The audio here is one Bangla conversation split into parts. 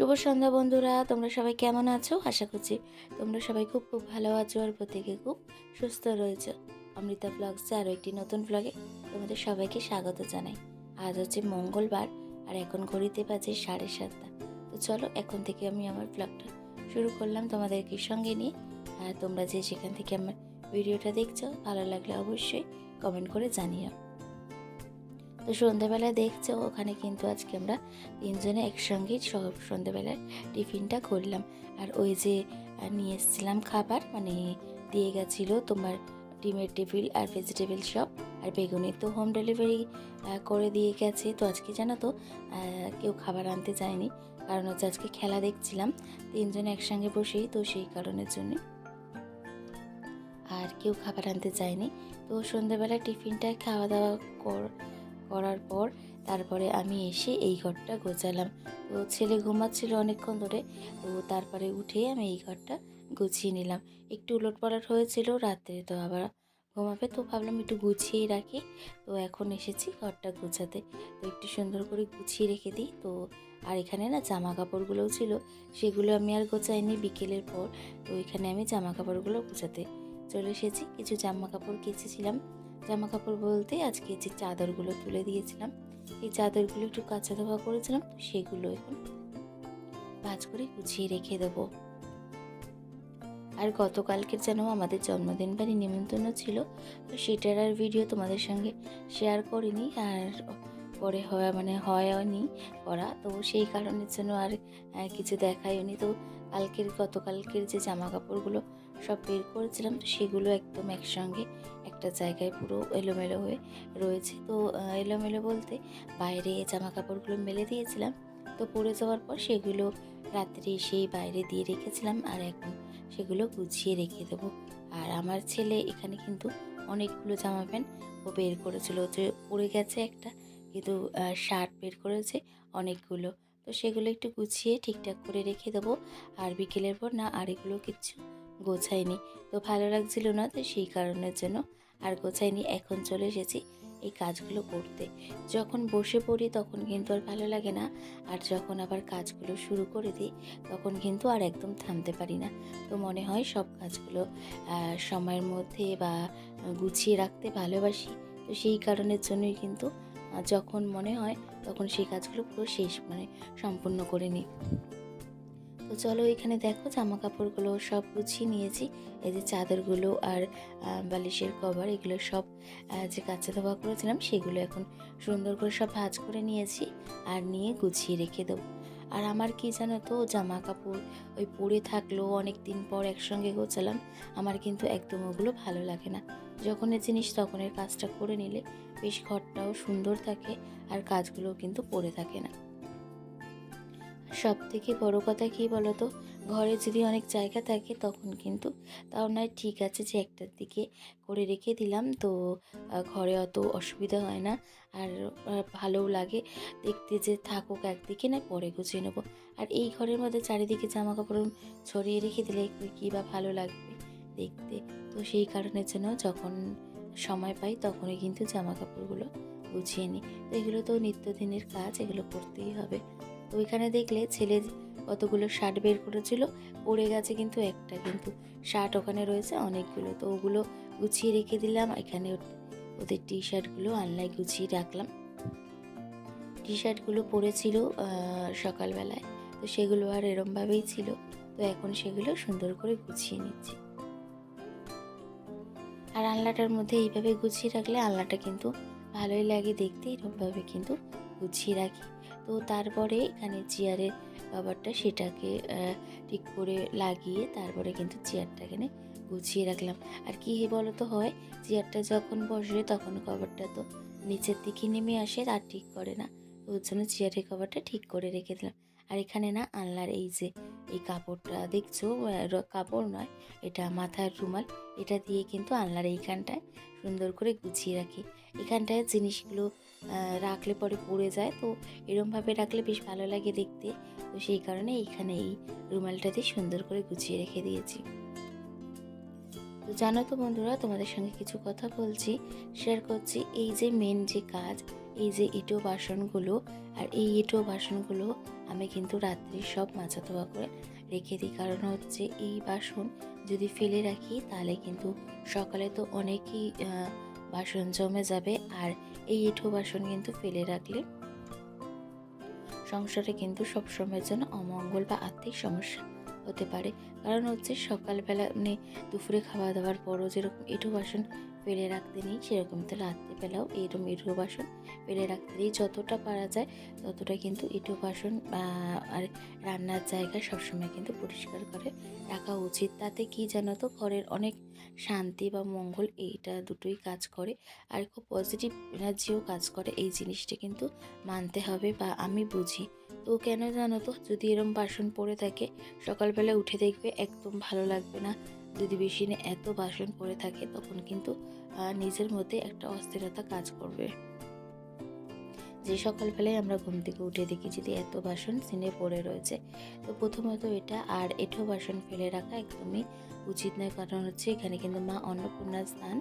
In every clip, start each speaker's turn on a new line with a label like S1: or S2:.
S1: শুভ সন্ধ্যা বন্ধুরা, তোমরা সবাই কেমন আছো? আশা করছি তোমরা সবাই খুব খুব ভালো আছো আর প্রত্যেকে খুব সুস্থ রয়েছে। অমৃতা ব্লগসে আরও একটি নতুন ব্লগে তোমাদের সবাইকে স্বাগত জানাই। আজ হচ্ছে মঙ্গলবার আর এখন ঘড়িতে বাজে সাড়ে সাতটা। তো চলো, এখন থেকে আমি আমার ব্লগটা শুরু করলাম তোমাদেরকে সঙ্গে নিয়ে। আর তোমরা যে সেখান থেকে আমার ভিডিওটা দেখছ, ভালো লাগলে অবশ্যই কমেন্ট করে জানিও। তো সন্ধ্যাবেলা দেখছ, ওখানে কিন্তু আজকে আমরা তিনজনে একসঙ্গে সব সন্ধ্যাবেলার টিফিনটা করলাম। আর ওই যে নিয়ে এসেছিলাম খাবার মানে দিয়ে গেছিল তোমার ডিমের টেবিল আর ভেজিটেবল সব, আর বেগুনি তো হোম ডেলিভারি করে দিয়ে গেছে। তো আজকে জানো তো কেউ খাবার আনতে যায়নি, কারণ হচ্ছে আজকে খেলা দেখছিলাম, তিনজন একসঙ্গে বসেই, তো সেই কারণের জন্য। আর কেউ খাবার আনতে যায়নি, তো সন্ধ্যাবেলা টিফিনটা খাওয়া দাওয়া কর- করার পর তারপরে আমি এসে এই ঘরটা গোছালাম। তো ছেলে ঘুমাচ্ছিল অনেকক্ষণ ধরে, তো তারপরে উঠে আমি এই ঘরটা গুছিয়ে নিলাম। একটু উলট পালট হয়েছিল রাত্রে তো আবার ঘুমাবে, তো ভাবলাম একটু গুছিয়ে রাখি। তো এখন এসেছি ঘরটা গোছাতে। তো একটু সুন্দর করে গুছিয়ে রেখে দিই। তো আর এখানে না জামা কাপড়গুলোও ছিল, সেগুলো আমি আর গোছাইনি বিকেলের পর। তো এখানে আমি জামা কাপড়গুলো গোছাতে চলে এসেছি। কিছু জামা কাপড় কেচেছিলাম। জামা কাপড় বলতে আজকে যে চাদরগুলো তুলে দিয়েছিলাম, এই চাদরগুলো একটু কাঁচা ধোয়া করেছিলাম, সেগুলো এখন ভাজ করে গুছিয়ে রেখে দেবো। আর গতকালকের যেন আমাদের জন্মদিন বাড়ি নিমন্ত্রণ ছিল, তো সেটার আর ভিডিও তোমাদের সঙ্গে শেয়ার করিনি, আর পরে হয় মানে হয়নি করা, তো সেই কারণের জন্য আর কিছু দেখায়নি তো কালকের, গতকালকের যে জামা কাপড়গুলো সব বের করেছিলাম, তো সেগুলো একদম একসঙ্গে একটা জায়গায় পুরো এলোমেলো হয়ে রয়েছে। তো এলোমেলো বলতে বাইরে জামা কাপড়গুলো মেলে দিয়েছিলাম, তো পরে যাওয়ার পর সেগুলো রাত্রে এসেই বাইরে দিয়ে রেখেছিলাম আর এখন সেগুলো গুছিয়ে রেখে দেবো। আর আমার ছেলে এখানে কিন্তু অনেকগুলো জামা প্যান্ট ও বের করেছিল যে পড়ে গেছে একটা, কিন্তু শার্ট বের করেছে অনেকগুলো। তো সেগুলো একটু গুছিয়ে ঠিকঠাক করে রেখে দেবো, আর বিকেলের পর না আর এগুলো কিচ্ছু গোছাইনি তো ভালো লাগছিল না, তো সেই কারণের জন্য আর গোছাইনি এখন চলে এসেছি এই কাজগুলো করতে। যখন বসে পড়ি তখন কিন্তু আর ভালো লাগে না। আর যখন আবার কাজগুলো শুরু করে দিই তখন কিন্তু আর একদম থামতে পারি না। তো মনে হয় সব কাজগুলো সময়ের মধ্যে বা গুছিয়ে রাখতে ভালোবাসি। তো সেই কারণের জন্যই কিন্তু যখন মনে হয় তখন সেই কাজগুলো পুরো শেষ মানে সম্পূর্ণ করে নিই। তো চলো এখানে দেখো জামা কাপড়গুলো সব গুছিয়ে নিয়েছি। এই যে চাদরগুলো আর বালিশের কভার, এগুলো সব যে কাঁচা ধোয়া করেছিলাম সেগুলো এখন সুন্দর করে সব ভাজ করে নিয়েছি আর নিয়ে গুছিয়ে রেখে দেবো। আর আমার কি জানো তো জামা কাপড় ওই পরে থাকল অনেক দিন পর একসঙ্গে গোছালাম, আমার কিন্তু একদম ওগুলো ভালো লাগে না। যখনের জিনিস তখনের কাজটা করে নিলে বেশ ঘরটাও সুন্দর থাকে আর কাজগুলোও কিন্তু পড়ে থাকে না। সব থেকে বড় কথা কী বলো তো ঘরে যদি অনেক জায়গা থাকে, তখন কিন্তু তাও নয়, ঠিক আছে যে একটার দিকে করে রেখে দিলাম। তো ঘরে অত অসুবিধা হয় না। আর ভালোও লাগে দেখতে যে থাকুক একদিকে, না পরে গুছিয়ে নেব। আর এই ঘরের মধ্যে চারিদিকে জামা কাপড় ছড়িয়ে রেখে দিলে কী বা ভালো লাগবে দেখতে? তো সেই কারণের জন্য যখন সময় পাই, তখনই কিন্তু জামা কাপড়গুলো গুছিয়ে নিই। তো এগুলো তো নিত্যদিনের কাজ, এগুলো করতেই হবে। তো ওইখানে দেখলে ছেলে কতগুলো শার্ট বের করেছিল, পড়ে গেছে কিন্তু একটা, কিন্তু শার্ট ওখানে রয়েছে অনেকগুলো, তো ওগুলো গুছিয়ে রেখে দিলাম। এখানে ওদের টি শার্টগুলো আনলায় গুছিয়ে রাখলাম। টি শার্টগুলো পরেছিল সকালবেলায়, তো সেগুলো আর এরমভাবেই ছিল, তো এখন সেগুলো সুন্দর করে গুছিয়ে নিচ্ছি। আর আলনাটার মধ্যে এইভাবে গুছিয়ে রাখলে আলনাটা কিন্তু ভালোই লাগে দেখতে এরকমভাবে কিন্তু গুছিয়ে রাখি। তো তারপরে এখানে চেয়ারের কভারটা সেটাকে ঠিক করে লাগিয়ে তারপরে কিন্তু চেয়ারটা এখানে গুছিয়ে রাখলাম। আর কি বলো তো হয় চেয়ারটা যখন বসে তখন কভারটা তো নিচের দিকে নেমে আসে, আর ঠিক করে না। ওর জন্য চেয়ারের কভারটা ঠিক করে রেখে দিলাম। আর এখানে না আনলার এই যে, এই কাপড়টা দেখছ? কাপড় নয়, এটা মাথার রুমাল। এটা দিয়ে কিন্তু আনলার এইখানটায় সুন্দর করে গুছিয়ে রাখি। এখানটায় জিনিসগুলো রাখলে পরে পড়ে যায়। তো এরমভাবে রাখলে বেশ ভালো লাগে দেখতে। তো সেই কারণে এইখানে এই রুমালটাতে সুন্দর করে গুছিয়ে রেখে দিয়েছি। তো জানো তো বন্ধুরা, তোমাদের সঙ্গে কিছু কথা বলছি শেয়ার করছি। এই যে মেন যে কাজ, এই যে এঁটো বাসনগুলো, আর এই এঁটো বাসনগুলো আমি কিন্তু রাত্রি সব মাছা ধোয়া করে রেখে দিই। কারণ হচ্ছে এই বাসন যদি ফেলে রাখি, তাহলে কিন্তু সকালে তো অনেকই বাসন জমে যাবে আর এই এঁঠো বাসন কিন্তু ফেলে রাখলে সংসারে কিন্তু সবসময়ের জন্য অমঙ্গল বা আর্থিক সমস্যা হতে পারে। কারণ হচ্ছে সকালবেলা মানে দুপুরে খাওয়া দাওয়ার পরও যেরকম এঁঠো বাসন ফেলে রাখতে নেই, সেরকম তো রাত্রিবেলাও এরকম এঁটো বাসন ফেলে রাখতে নেই। যতটা পারা যায় ততটা কিন্তু এঁটো বাসন আর রান্নার জায়গা সবসময় কিন্তু পরিষ্কার করে রাখা উচিত। তাতে কি জানো তো, ঘরের অনেক শান্তি বা মঙ্গল এইটা দুটোই কাজ করে। আর খুব পজিটিভ এনার্জিও কাজ করে। এই জিনিসটা কিন্তু মানতে হবে বা আমি বুঝি। তো কেন জানো তো, যদি এরম বাসন পড়ে থাকে, সকালবেলা উঠে দেখবে একদম ভালো লাগবে না। যদি বেশিনে এত বাসন পড়ে থাকে, তখন কিন্তু নিজের মধ্যে একটা অস্থিরতা কাজ করবে। যে সকালবেলায় আমরা ঘুম থেকে উঠে দেখি যদি এত বাসন সিনে পড়ে রয়েছে। তো প্রথমত এটা আর এঠো বাসন ফেলে রাখা একদমই উচিত নয়, কারণ হচ্ছে এখানে কিন্তু মা অন্নপূর্ণা স্থান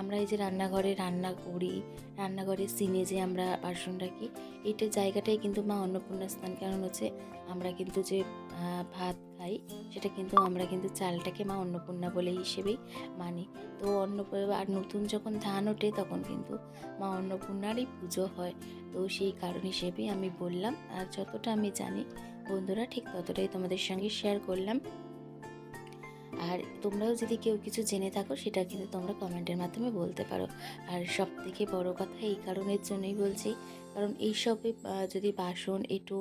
S1: আমরা এই যে রান্নাঘরে রান্না করি রান্নাঘরে সিনে যে আমরা বাসন রাখি, এইটা জায়গাটাই কিন্তু মা অন্নপূর্ণা স্থান। কারণ হচ্ছে আমরা কিন্তু যে ভাত খাই, সেটা কিন্তু আমরা কিন্তু চালটাকে মা অন্নপূর্ণা বলে হিসেবেই মানি। তো অন্নপূর্ণা আর নতুন যখন ধান ওঠে তখন কিন্তু মা অন্নপূর্ণারই পুজো হয়। তো সেই কারণ হিসেবেই আমি বললাম, আর যতটা আমি জানি বন্ধুরা ঠিক ততটাই তোমাদের সঙ্গে শেয়ার করলাম। আর তোমরাও যদি কেউ কিছু জেনে থাকো, সেটা কিন্তু তোমরা কমেন্টের মাধ্যমে বলতে পারো। আর সব থেকে বড় কথা এই কারণের জন্যই বলছি, কারণ এইসবে যদি বাসন, এঁটো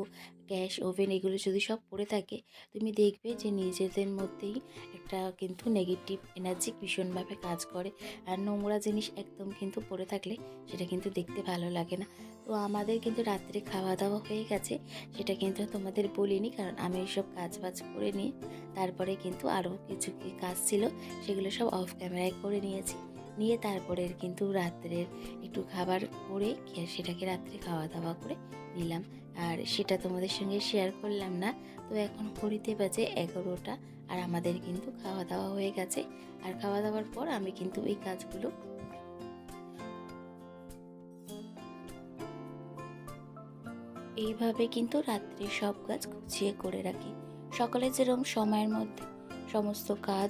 S1: গ্যাস, ওভেন এগুলো যদি সব পড়ে থাকে, তুমি দেখবে যে নিজেদের মধ্যেই একটা কিন্তু নেগেটিভ এনার্জি ভীষণভাবে কাজ করে। আর নোংরা জিনিস একদম কিন্তু পড়ে থাকলে সেটা কিন্তু দেখতে ভালো লাগে না। তো আমাদের কিন্তু রাত্রে খাওয়া দাওয়া হয়ে গেছে, সেটা কিন্তু তোমাদের বলিনি কারণ আমি এইসব কাজ বাজ করে নিয়ে তারপরে কিন্তু আরও কিছু কি কাজ ছিল, সেগুলো সব অফ ক্যামেরায় করে নিয়েছি। নিয়ে তারপরে কিন্তু রাত্রের একটু খাবার করে, সেটাকে রাত্রে খাওয়া দাওয়া করে নিলাম। আর সেটা তোমাদের সঙ্গে শেয়ার করলাম না। তো এখন ঘড়িতে বাজে এগারোটা আর আমাদের কিন্তু খাওয়া দাওয়া হয়ে গেছে। আর খাওয়া দাওয়ার পর আমি কিন্তু এই কাজগুলো এইভাবে কিন্তু রাত্রে সব কাজ গুছিয়ে করে রাখি। সকালে যেরকম সময়ের মধ্যে সমস্ত কাজ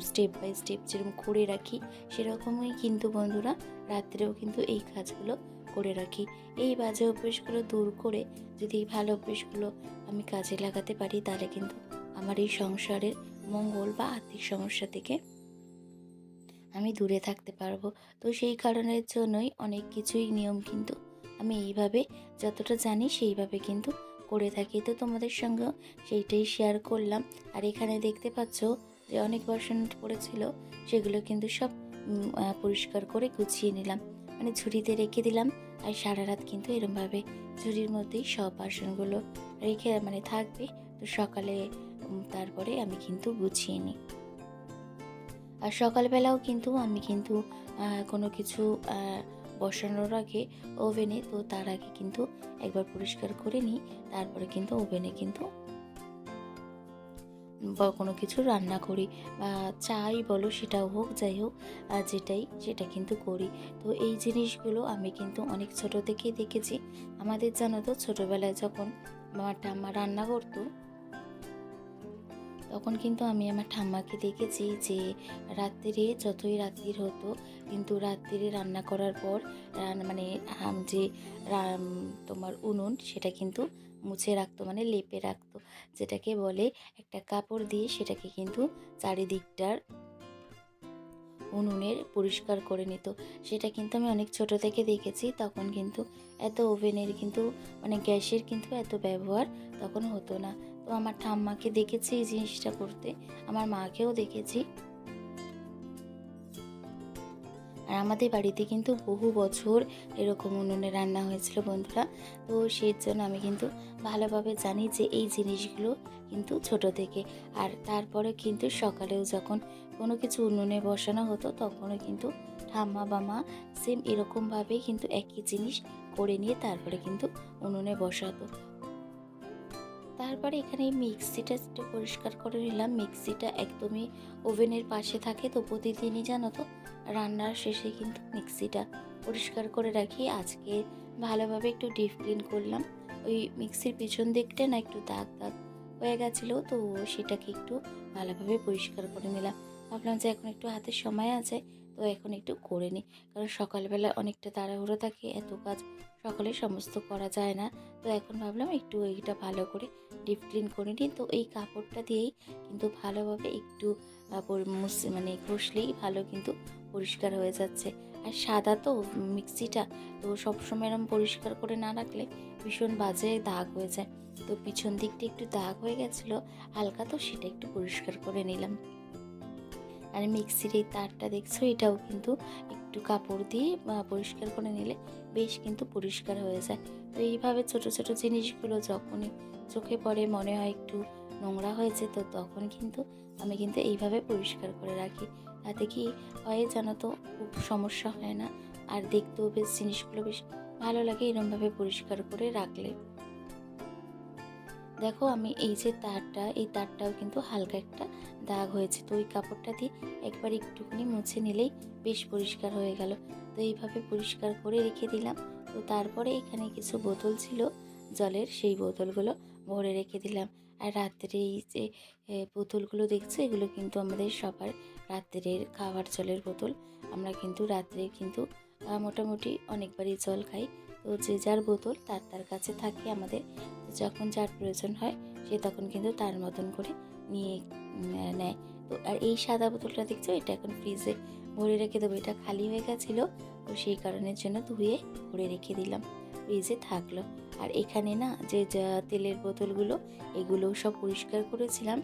S1: স্টেপ বাই স্টেপ যেরকম করে রাখি, সেরকমই কিন্তু বন্ধুরা রাত্রেও কিন্তু এই কাজগুলো করে রাখি। এই বাজে অভ্যেসগুলো দূর করে যদি এই ভালো অভ্যেসগুলো আমি কাজে লাগাতে পারি, তাহলে কিন্তু আমার এই সংসারের মঙ্গল বা আর্থিক সমস্যা থেকে আমি দূরে থাকতে পারব। তো সেই কারণের জন্যই অনেক কিছুই নিয়ম কিন্তু আমি এইভাবে যতটা জানি সেইভাবে কিন্তু করে থাকি। তো তোমাদের সঙ্গে সেইটাই শেয়ার করলাম। আর এখানে দেখতে পাচ্ছ যে অনেক বাসন পড়েছিল, সেগুলো কিন্তু সব পরিষ্কার করে গুছিয়ে নিলাম। মানে ঝুড়িতে রেখে দিলাম। আর সারা রাত কিন্তু এরমভাবে ঝুড়ির মধ্যেই সব বাসনগুলো রেখে মানে থাকবে। তো সকালে তারপরে আমি কিন্তু গুছিয়ে নিই। আর সকালবেলাও কিন্তু আমি কিন্তু কোনো কিছু বসানোর আগে ওভেনে, তো তার আগে কিন্তু একবার পরিষ্কার করে নিই। তারপরে কিন্তু ওভেনে কিন্তু বা কোনো কিছু রান্না করি বা চাই বলো সেটাও হোক, যাই হোক যেটাই, সেটা কিন্তু করি। তো এই জিনিসগুলো আমি কিন্তু অনেক ছোট থেকেই দেখেছি। আমাদের জানো তো ছোটোবেলায় যখন আমার ঠাম্মা রান্না করতো তখন কিন্তু আমি আমার ঠাম্মাকে দেখেছি যে রাত্রিরে যতই রাত্রির হতো, কিন্তু রাত্রিরে রান্না করার পর মানে যে তোমার উনুন, সেটা কিন্তু মুছে রাখতো মানে লেপে রাখতো। যেটাকে বলে একটা কাপড় দিয়ে সেটাকে কিন্তু চারিদিকটার উনুনের পরিষ্কার করে নিত। সেটা কিন্তু আমি অনেক ছোট থেকে দেখেছি, তখন কিন্তু এত ওভেনের কিন্তু মানে গ্যাসের কিন্তু এত ব্যবহার তখন হতো না। তো আমার ঠাম্মাকে দেখেছি এই জিনিসটা করতে। আমার মাকেও দেখেছি। আর আমাদের বাড়িতে কিন্তু বহু বছর এরকম উনুনে রান্না হয়েছিল বন্ধুরা। তো সেই জন্য আমি কিন্তু ভালোভাবে জানি যে এই জিনিসগুলো কিন্তু ছোট থেকে। আর তারপরে কিন্তু সকালেও যখন কোনো কিছু উনুনে বসানো হতো, তখনও কিন্তু ঠাম্মা বা মা সেম এরকমভাবেই কিন্তু একই জিনিস করে নিয়ে তারপরে কিন্তু উনুনে বসাতো। তারপরে এখানে মিক্সিটা একটু পরিষ্কার করে নিলাম। মিক্সিটা একদমই ওভেনের পাশে থাকে, তো প্রতিদিনই জানো তো রান্নার শেষে কিন্তু মিক্সিটা পরিষ্কার করে রাখি। আজকে ভালোভাবে একটু ডিপ ক্লিন করলাম। ওই মিক্সির পিছন দিকটা না একটু দাগ দাগ হয়ে গেছিল, তো সেটাকে একটু ভালোভাবে পরিষ্কার করে নিলাম। ভাবলাম যে এখন একটু হাতে সময় আছে, তো এখন একটু করে নিই। কারণ সকালবেলা অনেকটা তাড়াহুড়ো থাকে, এত কাজ সকালে সমস্ত করা যায় না। তো এখন ভাবলাম একটু এইটা ভালো করে ডিপ ক্লিন করে নিই। তো এই কাপড়টা দিয়েই কিন্তু ভালোভাবে একটু মানে ঘষলেই ভালো কিন্তু পরিষ্কার হয়ে যাচ্ছে। আর সাদা তো মিক্সিটা, তো সবসময় এরকম পরিষ্কার করে না রাখলে ভীষণ বাজে দাগ হয়ে যায়। তো পিছন দিকটা একটু দাগ হয়ে গেছিল, হালকা তো সেটা একটু পরিষ্কার করে নিলাম। আর মিক্সির এই তারটা দেখছ, এটাও কিন্তু একটু কাপড় দিয়ে পরিষ্কার করে নিলে বেশ কিন্তু পরিষ্কার হয়ে যায়। তো এইভাবে ছোট ছোট জিনিসগুলো যখনই চোখে পড়ে, মনে হয় একটু নোংরা হয়েছে, তো তখন কিন্তু আমি কিন্তু এইভাবে পরিষ্কার করে রাখি। তাতে কি হয় জানো তো, খুব সমস্যা হয় না। আর দেখতেও বেশ, জিনিসগুলো বেশ ভালো লাগে এরমভাবে পরিষ্কার করে রাখলে। দেখো আমি এই যে তারটা, এই তারটাও কিন্তু হালকা একটা দাগ হয়েছে। তো ওই কাপড়টা দিয়ে একবার একটুখানি মুছে নিলেই বেশ পরিষ্কার হয়ে গেল। তো এইভাবে পরিষ্কার করে রেখে দিলাম। তো তারপরে এখানে কিছু বোতল ছিল, জলের সেই বোতলগুলো ভরে রেখে দিলাম। আর রাত্রে এই যে বোতলগুলো দেখছ? এগুলো কিন্তু আমাদের সবার রাত্রের খাওয়ার জলের বোতল। আমরা কিন্তু রাত্রে কিন্তু মোটামুটি অনেকবারই জল খাই। তো যে যার বোতল তার তার কাছে থাকে আমাদের। যখন যার প্রয়োজন হয়, সে তখন কিন্তু তার মতন করে নিয়ে নেয়। তো আর এই সাদা বোতলটা দেখছ? এটা এখন ফ্রিজে ভরে রেখে দেবো। এটা খালি হয়ে গেছিল, তো সেই কারণের জন্য ধুয়ে ভরে রেখে দিলাম। ফ্রিজে থাকল। আর এখানে না, যে তেলের বোতলগুলো, এগুলো সব পরিষ্কার করেছিলাম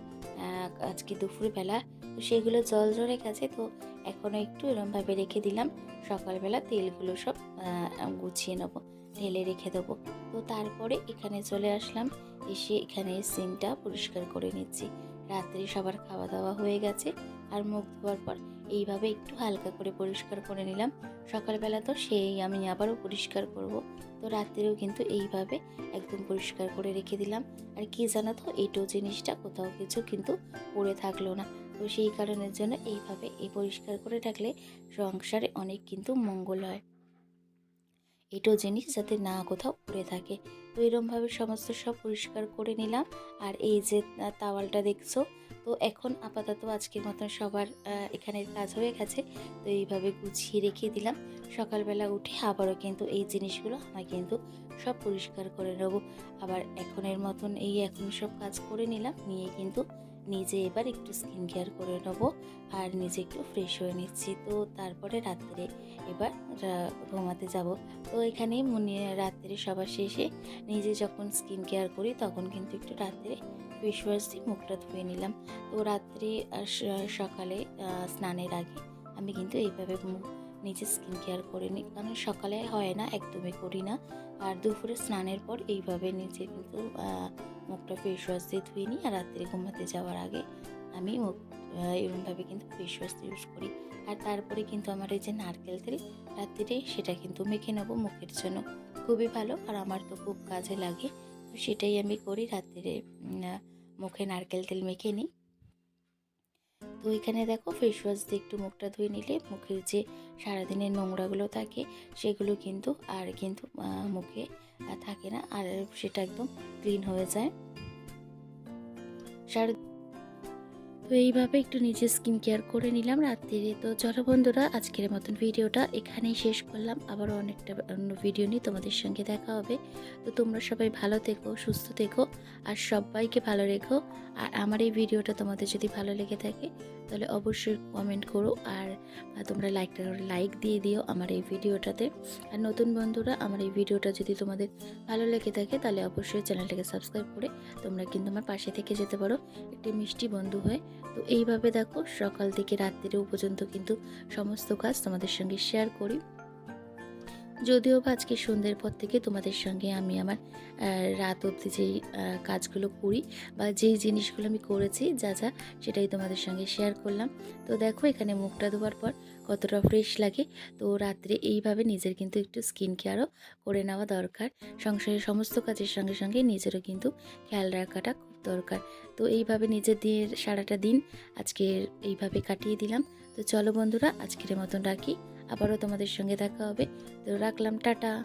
S1: আজকে দুপুরবেলা। তো সেগুলো জল জড়ে গেছে, তো এখনও একটু এরমভাবে রেখে দিলাম। সকালবেলা তেলগুলো সব গুছিয়ে নেব, ঢেলে রেখে দেবো। তো তারপরে এখানে চলে আসলাম। এসে এখানে সিনটা পরিষ্কার করে নিচ্ছি। রাত্রে সবার খাওয়া দাওয়া হয়ে গেছে আর মুখ ধোয়ার পর এইভাবে একটু হালকা করে পরিষ্কার করে নিলাম। সকালবেলা তো সেই আমি আবারও পরিষ্কার করব। তো রাত্রেও কিন্তু এইভাবে একদম পরিষ্কার করে রেখে দিলাম। আর কি জানো তো এটো জিনিসটা কোথাও কিছু কিন্তু পড়ে থাকল না। তো সেই কারণের জন্য এইভাবে এই পরিষ্কার করে রাখলে সংসারে অনেক কিন্তু মঙ্গল হয়। এটো জিনিস যাতে না কোথাও পড়ে থাকে। তো এরমভাবে সমস্ত সব পরিষ্কার করে নিলাম। আর এই যে তাওয়ালটা দেখছ, তো এখন আপাতত আজকের মতন সবার এখানে কাজ হয়ে গেছে। তো এইভাবে গুছিয়ে রেখে দিলাম। সকালবেলা উঠে আবারও কিন্তু এই জিনিসগুলো আমি কিন্তু সব পরিষ্কার করে নেব। আবার এখনের মতন এই এখন সব কাজ করে নিলাম। নিয়ে কিন্তু নিজে এবার একটু স্কিন কেয়ার করে নেব আর নিজে একটু ফ্রেশ হয়ে নিচ্ছি। তো তারপরে রাত্রে এবার ঘুমাতে যাব। তো এখানে রাত্রে সবার শেষে নিজে যখন স্কিন কেয়ার করি তখন কিন্তু একটু রাত্রে ফেস ওয়াশ দিয়ে মুখটা ধুয়ে নিলাম। তো রাত্রে সকালে স্নানের আগে আমি কিন্তু এইভাবে মুখ নিজে স্কিন কেয়ার করে নিই কারণ সকালে হয় না, একদমই করি না। আর দুপুরে স্নানের পর এইভাবে নিজে কিন্তু মুখটা ফেস ওয়াশ দিয়ে ধুয়ে নিই আর রাত্রে ঘুমাতে যাওয়ার আগে আমি মুখ এরকমভাবে কিন্তু ফেস ওয়াশ ইউজ করি। আর তারপরে কিন্তু আমার এই যে নারকেল তেল, রাত্রিরে সেটা কিন্তু মেখে নেব মুখের জন্য। খুবই ভালো আর আমার তো খুব কাজে লাগে। তো সেটাই আমি করি, রাত্রিরে মুখে নারকেল তেল মেখে নিই। তো এখানে দেখো ফেস ওয়াশ দিয়ে একটু মুখটা ধুয়ে নিলে মুখের যে সারাদিনের নোংরাগুলো থাকে, সেগুলো কিন্তু আর কিন্তু মুখে থাকে না। আর সেটা একদম ক্লিন হয়ে যায়। সারা তো এইভাবে একটু নিজের স্কিন কেয়ার করে নিলাম রাত্রিরে। তো চলো বন্ধুরা, আজকের মতন ভিডিওটা এখানেই শেষ করলাম। আবারও অনেকটা অন্য ভিডিও নিয়ে তোমাদের সঙ্গে দেখা হবে। তো তোমরা সবাই ভালো থেকো, সুস্থ থেকো। আর সবাইকে ভালো রেখো। আর আমার এই ভিডিওটা তোমাদের যদি ভালো লেগে থাকে, তাহলে অবশ্যই কমেন্ট করো আর তোমরা লাইকটা লাইক দিয়ে দিও আমার এই ভিডিওটাতে। আর নতুন বন্ধুরা, আমার এই ভিডিওটা যদি তোমাদের ভালো লেগে থাকে, তাহলে অবশ্যই চ্যানেলটাকে সাবস্ক্রাইব করে তোমরা কিন্তু আমার পাশে থেকে যেতে পারো। একটি মিষ্টি বন্ধু হয়ে। তো এইভাবে দেখো, সকাল থেকে রাত্রিরেও পর্যন্ত কিন্তু সমস্ত কাজ তোমাদের সঙ্গে শেয়ার করি। যদিও বা আজকে সন্ধ্যের পর থেকে তোমাদের সঙ্গে আমি আমার রাত অবধি যেই কাজগুলো করি বা যেই জিনিসগুলো আমি করেছি, যা যা সেটাই তোমাদের সঙ্গে শেয়ার করলাম। তো দেখো এখানে মুখটা ধোয়ার পর কতটা ফ্রেশ লাগে। তো রাত্রে এইভাবে নিজের কিন্তু একটু স্কিন কেয়ারও করে নেওয়া দরকার। সংসারের সমস্ত কাজের সঙ্গে সঙ্গে নিজেরও কিন্তু খেয়াল রাখাটা খুব দরকার। তো এইভাবে নিজের দিয়ে সারাটা দিন আজকে এইভাবে কাটিয়ে দিলাম। তো চলো বন্ধুরা, আজকের মতন রাখি। আবারও তোমাদের সঙ্গে দেখা হবে। তো রাখলাম টাটা।